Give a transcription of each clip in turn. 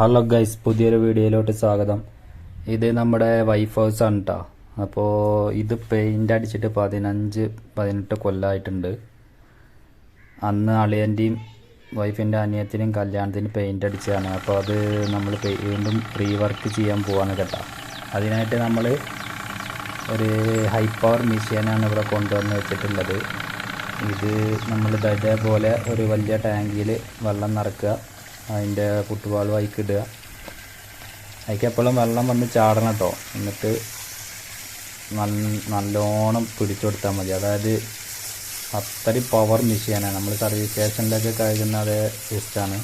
Hello guys പുതിയൊരു വീഡിയോയിലോട്ട് സ്വാഗതം. ഇത് നമ്മുടെ വൈഫ് ഹൗസ് ആണ് കേട്ടോ അപ്പോൾ ഇത് പെയിന്റ് അടിച്ചിട്ട് പതിനഞ്ച് പതിനെട്ട് കൊല്ലമായിട്ടുണ്ട് അന്ന് അളിയന്റെയും വൈഫിന്റെ അനിയത്തിനും കല്യാണത്തിന് പെയിന്റ് അടിച്ചതാണ്. അപ്പോൾ അത് നമ്മൾ വീണ്ടും റീവർക്ക് ചെയ്യാൻ പോവാണ് കേട്ടോ. അതിനായിട്ട് നമ്മൾ ഒരു ഹൈ പവർ മെഷീനാണ് ഇവിടെ കൊണ്ടുവന്ന് വെച്ചിട്ടുള്ളത്. ഇത് നമ്മൾ ഇതേപോലെ ഒരു വലിയ ടാങ്കിൽ വെള്ളം നിറക്കുക. അതിന്റെ വൈക്ക് ഇടുക. അതിക്ക് എപ്പോഴും വെള്ളം വന്ന് ചാടണം കേട്ടോ എന്നിട്ട് നല്ലോണം പിടിച്ചെടുത്താൽ മതി. അതായത് അത്രയും പവർ മെഷീനാണ് നമ്മൾ സർവീസ് സ്റ്റേഷനിലൊക്കെ കഴിക്കുന്ന അതേ സിസ്റ്റാണ്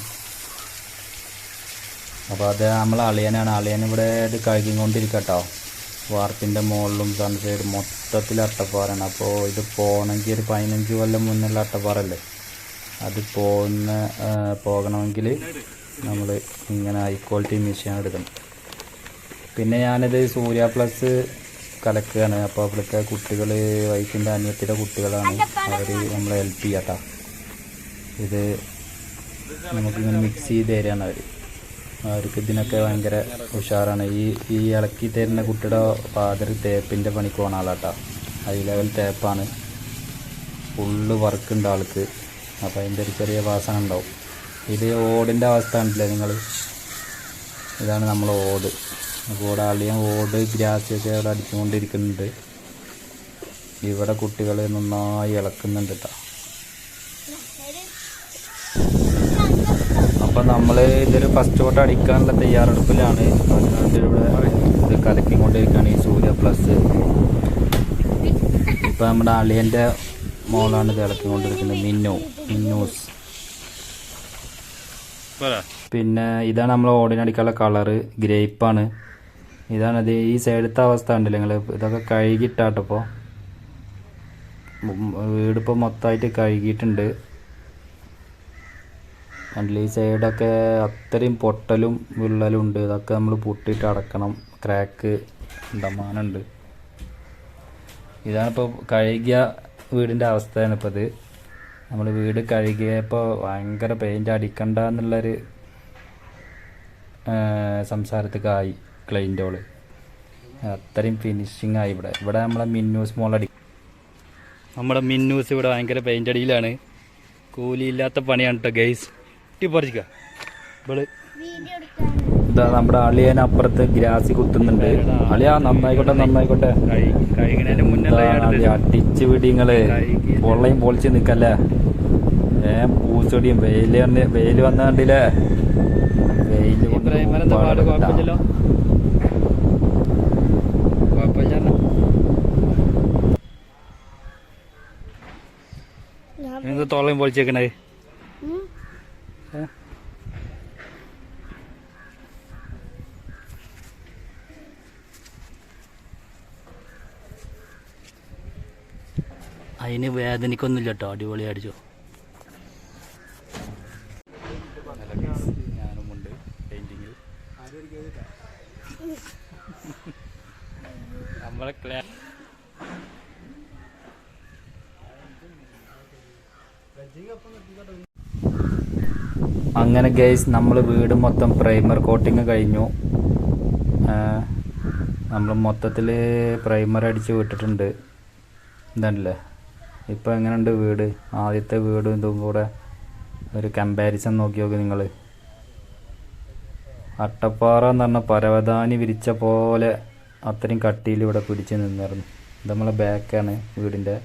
അപ്പോൾ അത് നമ്മൾ അളിയനാണ്. അളിയൻ ഇവിടെ ഇത് കഴുകിക്കൊണ്ടിരിക്കട്ടോ വാർപ്പിന്റെ മുകളിലും സൺസൈഡ് മൊത്തത്തിൽ അട്ടപ്പാറാണ്. അപ്പോൾ ഇത് പോകണമെങ്കിൽ ഒരു പതിനഞ്ച് കൊല്ലം മുന്നുള്ള അട്ടപ്പാറല്ലേ? അത് പോകുന്ന പോകണമെങ്കിൽ നമ്മൾ ഇങ്ങനെ ഹൈ ക്വാളിറ്റി മെഷീൻ എടുക്കണം. പിന്നെ ഞാനിത് സൂര്യ പ്ലസ് കലക്കുകയാണ്. അപ്പോൾ അവിടുത്തെ കുട്ടികൾ വൈഫിന്റെ അനിയത്തിന്റെ കുട്ടികളാണ് അവർ നമ്മളെ ഹെൽപ്പ് ചെയ്യാട്ടോ ഇത് നമുക്കിങ്ങനെ മിക്സ് ചെയ്ത് തരികയാണ് അവർ അവർക്ക് ഇതിനൊക്കെ ഭയങ്കര ഉഷാറാണ്. ഈ ഈ ഇളക്കി തരുന്ന കുട്ടിയുടെ ഫാദർ തേപ്പിന്റെ പണിക്ക് പോണ ആളാട്ടോ. ഹൈ ലെവൽ തേപ്പാണ്. ഫുള്ള് വർക്ക് ഉണ്ട് ആൾക്ക്. അപ്പോൾ അതിന്റെ ഒരു ചെറിയ വാസന ഉണ്ടാവും. ഇത് ഓടിന്റെ അവസ്ഥ ഉണ്ടല്ലേ നിങ്ങൾ ഇതാണ് നമ്മൾ ഓട്. ഇവിടെ അളിയൻ ഓട് ഗ്രാസൊക്കെ അവിടെ അടിച്ചുകൊണ്ടിരിക്കുന്നുണ്ട്. ഇവിടെ കുട്ടികൾ നന്നായി ഇളക്കുന്നുണ്ട് കേട്ടോ അപ്പം നമ്മൾ ഇതൊരു ഫസ്റ്റ് തൊട്ട് അടിക്കാനുള്ള തയ്യാറെടുപ്പിലാണ്. അതിനകത്തിലൂടെ ഇത് കലക്കിക്കൊണ്ടിരിക്കുകയാണ് ഈ സൂര്യ പ്ലസ്. ഇപ്പം നമ്മുടെ അളിയന്റെ മോളാണ് ഇത് ഇളക്കിക്കൊണ്ടിരിക്കുന്നത് മിന്നു. മിന്നൂസ്. പിന്നെ ഇതാണ് നമ്മൾ ഓടിനടിക്കാനുള്ള കളറ്. ഗ്രേപ്പാണ്. ഇതാണ് ഇത്. ഈ സൈഡത്തെ അവസ്ഥ ഉണ്ടല്ലോ നിങ്ങൾ ഇതൊക്കെ കഴുകിയിട്ടാട്ടപ്പോൾ വീടിപ്പോൾ മൊത്തമായിട്ട് കഴുകിയിട്ടുണ്ട്. അല്ല ഈ സൈഡൊക്കെ അത്രയും പൊട്ടലും വിള്ളലും ഉണ്ട്. ഇതൊക്കെ നമ്മൾ പൊട്ടിയിട്ട് അടക്കണം. ക്രാക്ക്. ഉണ്ടമാനുണ്ട് ഇതാണിപ്പോൾ കഴുകിയ വീടിന്റെ അവസ്ഥയാണ് ഇപ്പോൾ ഇത് നമ്മൾ വീട് കഴുകിയപ്പോൾ ഭയങ്കര പെയിന്റ് അടിക്കണ്ട എന്നുള്ളൊരു സംസാരത്തേക്കായി ക്ലൈന്റോൾ അത്രയും ഫിനിഷിങ് ആയി ഇവിടെ. ഇവിടെ നമ്മളെ മിന്നൂസ് മോളടി നമ്മുടെ മിന്നൂസ് ഇവിടെ ഭയങ്കര പെയിന്റ് അടിയിലാണ്. കൂലിയില്ലാത്ത പണിയാണ് കേട്ടോ ഗെയ്സ് ഇട്ടി പറിച്ചിക്ക ഇവൾ ഇതാ നമ്മുടെ അളിയൻ അപ്പുറത്ത് ഗ്രാസി കുത്തുന്നുണ്ട്. അളിയാ നന്നായിക്കോട്ടെ നന്നായിക്കോട്ടെ. എന്താ അടിച്ച് പിടിങ്ങൾ. പൊള്ളയും പൊളിച്ച് നിക്കല്ലേ? ഏ പൂച്ചൊടിയും വെയിൽ കണ്ട് വെയിൽ വന്ന കണ്ടില്ലേ? വെയിൽ എന്താ എന്ത് തോളയും പൊളിച്ചേക്കണേ? അതിന് വേദനിക്കൊന്നുമില്ല കേട്ടോ അടിപൊളി അടിച്ചു ഞാനുമുണ്ട് പെയിന്റിങ്ങിൽ നമ്മളെ ക്ലാ അങ്ങനെ ഗൈസ് നമ്മൾ വീട് മൊത്തം പ്രൈമർ കോട്ടിങ് കഴിഞ്ഞു. നമ്മൾ മൊത്തത്തിൽ പ്രൈമർ അടിച്ച് വിട്ടിട്ടുണ്ട്. ഇതല്ലേ ഇപ്പോൾ എങ്ങനെയുണ്ട് വീട്? ആദ്യത്തെ വീടും ഇതും കൂടെ ഒരു കമ്പാരിസൺ നോക്കി നോക്കി നിങ്ങൾ അട്ടപ്പാറ എന്ന് പറഞ്ഞ പരവതാനി വിരിച്ച പോലെ അത്രയും കട്ടിയിൽ ഇവിടെ പിടിച്ച് നിന്നിരുന്നു ഇത് നമ്മളെ ബാക്കാണ് വീടിന്റെ.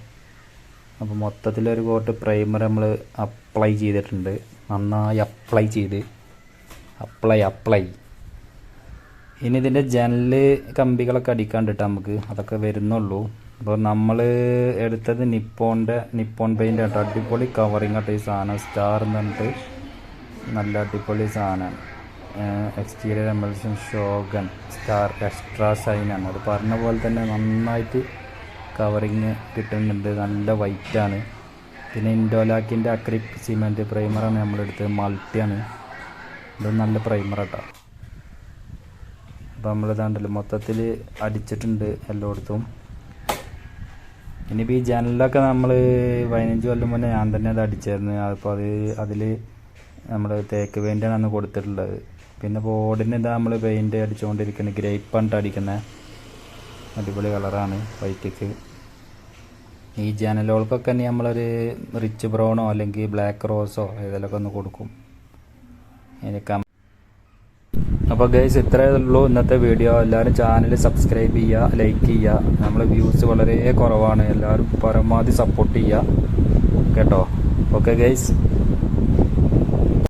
അപ്പോൾ മൊത്തത്തിലൊരു കോട്ട് പ്രൈമർ നമ്മൾ അപ്ലൈ ചെയ്തിട്ടുണ്ട്. നന്നായി അപ്ലൈ ചെയ്ത്. അപ്ലൈ അപ്ലൈ ഇനി ഇതിന്റെ ജനൽ കമ്പികളൊക്കെ അടിക്കാണ്ടിട്ട് നമുക്ക് അതൊക്കെ വരുന്നുള്ളൂ. അപ്പോൾ നമ്മൾ എടുത്തത് നിപ്പോണിന്റെ നിപ്പോൺ പെയിന്റ് ആട്ടോ. അടിപൊളി കവറിങ് ആട്ടോ ഈ സാധനം. സ്റ്റാർ എന്ന് പറഞ്ഞിട്ട് നല്ല അടിപൊളി സാധനമാണ് എക്സ്റ്റീരിയർ എമൽഷൻ ഷോഗൻ സ്റ്റാർ എക്സ്ട്രാ ഷൈനാണ് അത് പറഞ്ഞ പോലെ തന്നെ നന്നായിട്ട് കവറിങ് കിട്ടുന്നുണ്ട്. നല്ല വൈറ്റാണ് പിന്നെ ഇൻഡോലാക്കിന്റെ അക്രിപ് സിമെന്റ് പ്രൈമറാണ് നമ്മളെടുത്തത് മൾട്ടിയാണ് ഇത് നല്ല പ്രൈമർ കേട്ടോ അപ്പോൾ നമ്മളിതാണ്ടല്ലോ മൊത്തത്തിൽ അടിച്ചിട്ടുണ്ട് എല്ലായിടത്തും. ഇനിയിപ്പോൾ ഈ ജനലിലൊക്കെ നമ്മൾ പതിനഞ്ച് കൊല്ലം മുന്നേ ഞാൻ തന്നെ അത് അടിച്ചായിരുന്നു. അപ്പോൾ അത് അതിൽ നമ്മൾ തേക്ക് പെയിന്റാണ് അന്ന് കൊടുത്തിട്ടുള്ളത്. പിന്നെ ബോർഡിന് ഇതാ നമ്മൾ പെയിന്റ് അടിച്ചുകൊണ്ടിരിക്കുന്നത് പണ്ട് അടിക്കുന്ന അടിപൊളി കളറാണ് വൈറ്റിക്ക് ഈ ജനലുകൾക്കൊക്കെ തന്നെ നമ്മളൊരു റിച്ച് ബ്രൗണോ അല്ലെങ്കിൽ ബ്ലാക്ക് റോസോ ഏതെങ്കിലുമൊക്കെ ഒന്ന് കൊടുക്കും. എനിക്ക് അപ്പോൾ ഗൈസ് ഇത്രയേ ഉള്ളൂ ഇന്നത്തെ വീഡിയോ എല്ലാവരും ചാനൽ സബ്സ്ക്രൈബ് ചെയ്യുക ലൈക്ക് ചെയ്യുക. നമ്മളെ വ്യൂസ് വളരെ കുറവാണ്. എല്ലാവരും പരമാവധി സപ്പോർട്ട് ചെയ്യുക. കേട്ടോ? Okay guys